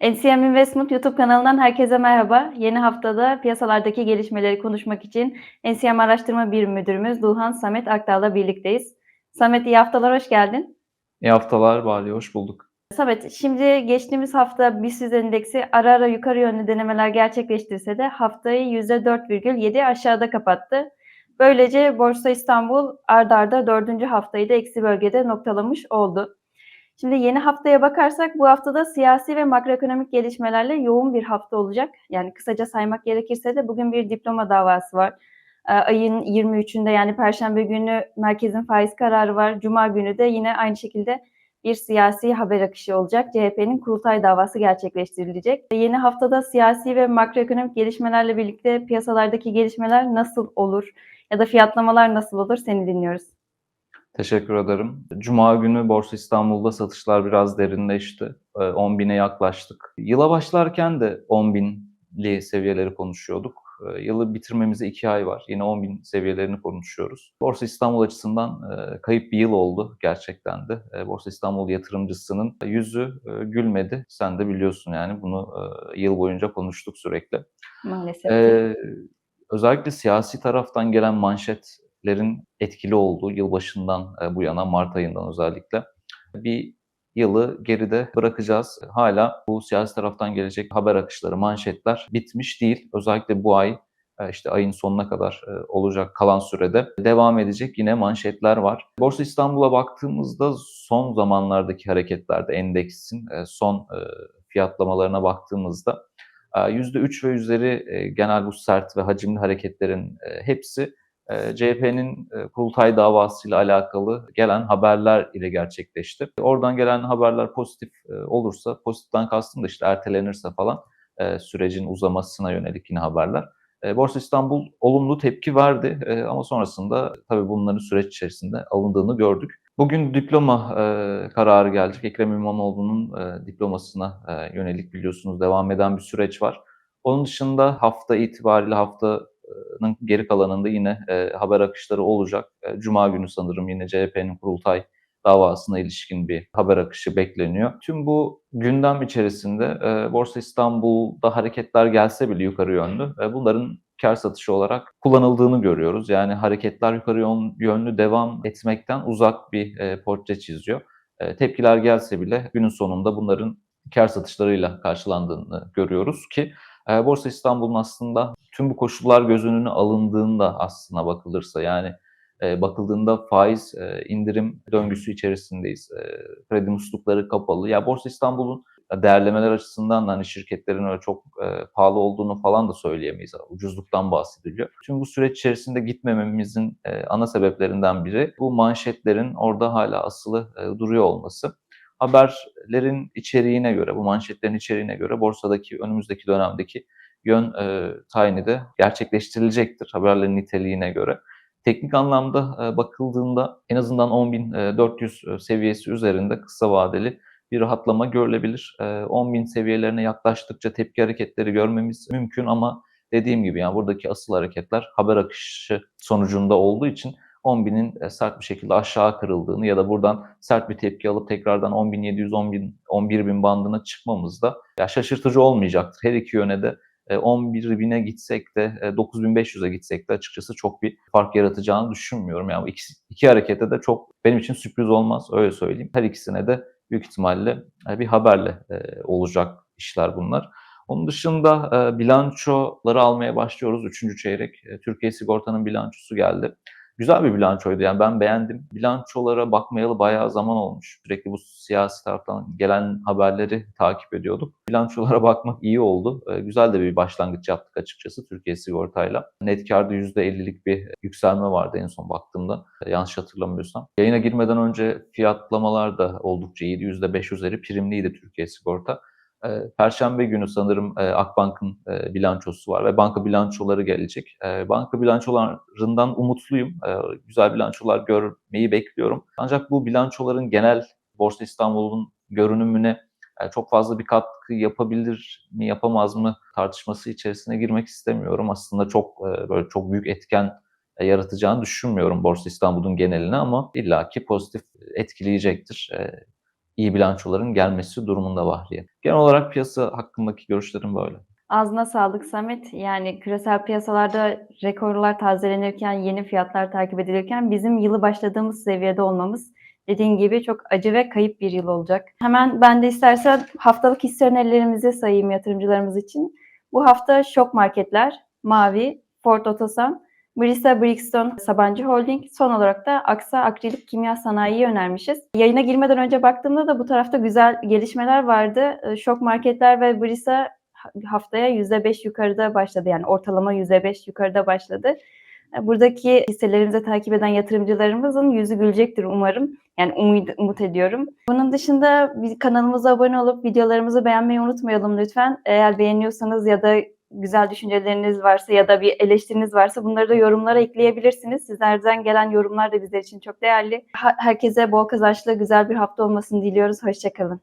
NCM Investment YouTube kanalından herkese merhaba. Yeni haftada piyasalardaki gelişmeleri konuşmak için NCM Araştırma Birim Müdürümüz Duhan Samet Akdağ'la birlikteyiz. Samet iyi haftalar, hoş geldin. İyi haftalar Bali, hoş bulduk. Samet, şimdi geçtiğimiz hafta BIST endeksi ara ara yukarı yönlü denemeler gerçekleştirse de haftayı %4,7 aşağıda kapattı. Böylece Borsa İstanbul ard arda dördüncü haftayı da eksi bölgede noktalamış oldu. Şimdi yeni haftaya bakarsak bu haftada siyasi ve makroekonomik gelişmelerle yoğun bir hafta olacak. Yani kısaca saymak gerekirse de bugün bir diploma davası var. Ee, ayın 23'ünde yani Perşembe günü merkezin faiz kararı var. Cuma günü de yine aynı şekilde bir siyasi haber akışı olacak. CHP'nin kurultay davası gerçekleştirilecek. Yeni haftada siyasi ve makroekonomik gelişmelerle birlikte piyasalardaki gelişmeler nasıl olur ya da fiyatlamalar nasıl olur seni dinliyoruz. Teşekkür ederim. Cuma günü Borsa İstanbul'da satışlar biraz derinleşti. 10 bine yaklaştık. Yıla başlarken de 10 binli seviyeleri konuşuyorduk. Yılı bitirmemize 2 ay var. Yine 10 bin seviyelerini konuşuyoruz. Borsa İstanbul açısından kayıp bir yıl oldu gerçekten de. Borsa İstanbul yatırımcısının yüzü gülmedi. Sen de biliyorsun yani bunu yıl boyunca konuştuk sürekli. Maalesef. Ee, özellikle siyasi taraftan gelen manşetlerin etkili olduğu yılbaşından bu yana Mart ayından özellikle bir yılı geride bırakacağız. Hala bu siyasi taraftan gelecek haber akışları, manşetler bitmiş değil. Özellikle bu ay işte ayın sonuna kadar olacak kalan sürede devam edecek yine manşetler var. Borsa İstanbul'a baktığımızda son zamanlardaki hareketlerde endeksin son fiyatlamalarına baktığımızda %3 ve üzeri genel bu sert ve hacimli hareketlerin hepsi CHP'nin kurultay davasıyla alakalı gelen haberler ile gerçekleşti. Oradan gelen haberler pozitif olursa, pozitiften kastım da işte ertelenirse falan sürecin uzamasına yönelik yine haberler. Borsa İstanbul olumlu tepki verdi ama sonrasında tabii bunların süreç içerisinde alındığını gördük. Bugün diploma kararı gelecek. Ekrem İmamoğlu'nun diplomasına yönelik biliyorsunuz devam eden bir süreç var. Onun dışında hafta itibariyle hafta geri kalanında yine e, haber akışları olacak. E, Cuma günü sanırım yine CHP'nin kurultay davasına ilişkin bir haber akışı bekleniyor. Tüm bu gündem içerisinde e, Borsa İstanbul'da hareketler gelse bile yukarı yönlü e, bunların kar satışı olarak kullanıldığını görüyoruz. Yani hareketler yukarı yönlü devam etmekten uzak bir e, portre çiziyor. E, tepkiler gelse bile günün sonunda bunların kar satışlarıyla karşılandığını görüyoruz ki Borsa İstanbul'un aslında tüm bu koşullar göz önüne alındığında aslına bakılırsa yani e, bakıldığında faiz e, indirim döngüsü içerisindeyiz. E, kredi muslukları kapalı. Ya Borsa İstanbul'un değerlemeler açısından da hani şirketlerin öyle çok pahalı olduğunu falan da söyleyemeyiz. Ucuzluktan bahsediliyor. Tüm bu süreç içerisinde gitmememizin ana sebeplerinden biri bu manşetlerin orada hala asılı duruyor olması haberlerin içeriğine göre, bu manşetlerin içeriğine göre borsadaki önümüzdeki dönemdeki yön e, tayini de gerçekleştirilecektir haberlerin niteliğine göre. Teknik anlamda e, bakıldığında en azından 10.400 e, seviyesi üzerinde kısa vadeli bir rahatlama görülebilir. E, 10.000 seviyelerine yaklaştıkça tepki hareketleri görmemiz mümkün ama dediğim gibi yani buradaki asıl hareketler haber akışı sonucunda olduğu için 10.000'in e, sert bir şekilde aşağı kırıldığını ya da buradan sert bir tepki alıp tekrardan 10.700, 10.000, 11.000 bandına çıkmamız da ya şaşırtıcı olmayacaktır. Her iki yöne de 11.000'e gitsek de 9.500'e gitsek de açıkçası çok bir fark yaratacağını düşünmüyorum. Yani iki, iki harekete de çok benim için sürpriz olmaz öyle söyleyeyim. Her ikisine de büyük ihtimalle e, bir haberle olacak işler bunlar. Onun dışında bilançoları almaya başlıyoruz. Üçüncü çeyrek Türkiye Sigorta'nın bilançosu geldi güzel bir bilançoydu. Yani ben beğendim. Bilançolara bakmayalı bayağı zaman olmuş. Sürekli bu siyasi taraftan gelen haberleri takip ediyorduk. Bilançolara bakmak iyi oldu. E, güzel de bir başlangıç yaptık açıkçası Türkiye Sigorta'yla. Net karda %50'lik bir yükselme vardı en son baktığımda. E, yanlış hatırlamıyorsam. Yayına girmeden önce fiyatlamalar da oldukça iyiydi. %5 üzeri primliydi Türkiye Sigorta. Perşembe günü sanırım Akbank'ın bilançosu var ve banka bilançoları gelecek. Banka bilançolarından umutluyum. Güzel bilançolar görmeyi bekliyorum. Ancak bu bilançoların genel Borsa İstanbul'un görünümüne çok fazla bir katkı yapabilir mi yapamaz mı tartışması içerisine girmek istemiyorum. Aslında çok böyle çok büyük etken yaratacağını düşünmüyorum Borsa İstanbul'un geneline ama illaki pozitif etkileyecektir iyi bilançoların gelmesi durumunda Bahriye. Genel olarak piyasa hakkındaki görüşlerim böyle. Ağzına sağlık Samet. Yani küresel piyasalarda rekorlar tazelenirken, yeni fiyatlar takip edilirken bizim yılı başladığımız seviyede olmamız dediğin gibi çok acı ve kayıp bir yıl olacak. Hemen ben de istersen haftalık hisse önerilerimizi sayayım yatırımcılarımız için. Bu hafta şok marketler, Mavi, Ford Otosan, Brisa Brixton, Sabancı Holding, son olarak da Aksa Akrilik Kimya Sanayi'yi önermişiz. Yayına girmeden önce baktığımda da bu tarafta güzel gelişmeler vardı. Ee, Şok marketler ve Brisa haftaya %5 yukarıda başladı. Yani ortalama %5 yukarıda başladı. Buradaki hisselerimizi takip eden yatırımcılarımızın yüzü gülecektir umarım. Yani umut, umut ediyorum. Bunun dışında kanalımıza abone olup videolarımızı beğenmeyi unutmayalım lütfen. Eğer beğeniyorsanız ya da güzel düşünceleriniz varsa ya da bir eleştiriniz varsa bunları da yorumlara ekleyebilirsiniz. Sizlerden gelen yorumlar da bizler için çok değerli. Herkese bol kazançlı güzel bir hafta olmasını diliyoruz. Hoşçakalın.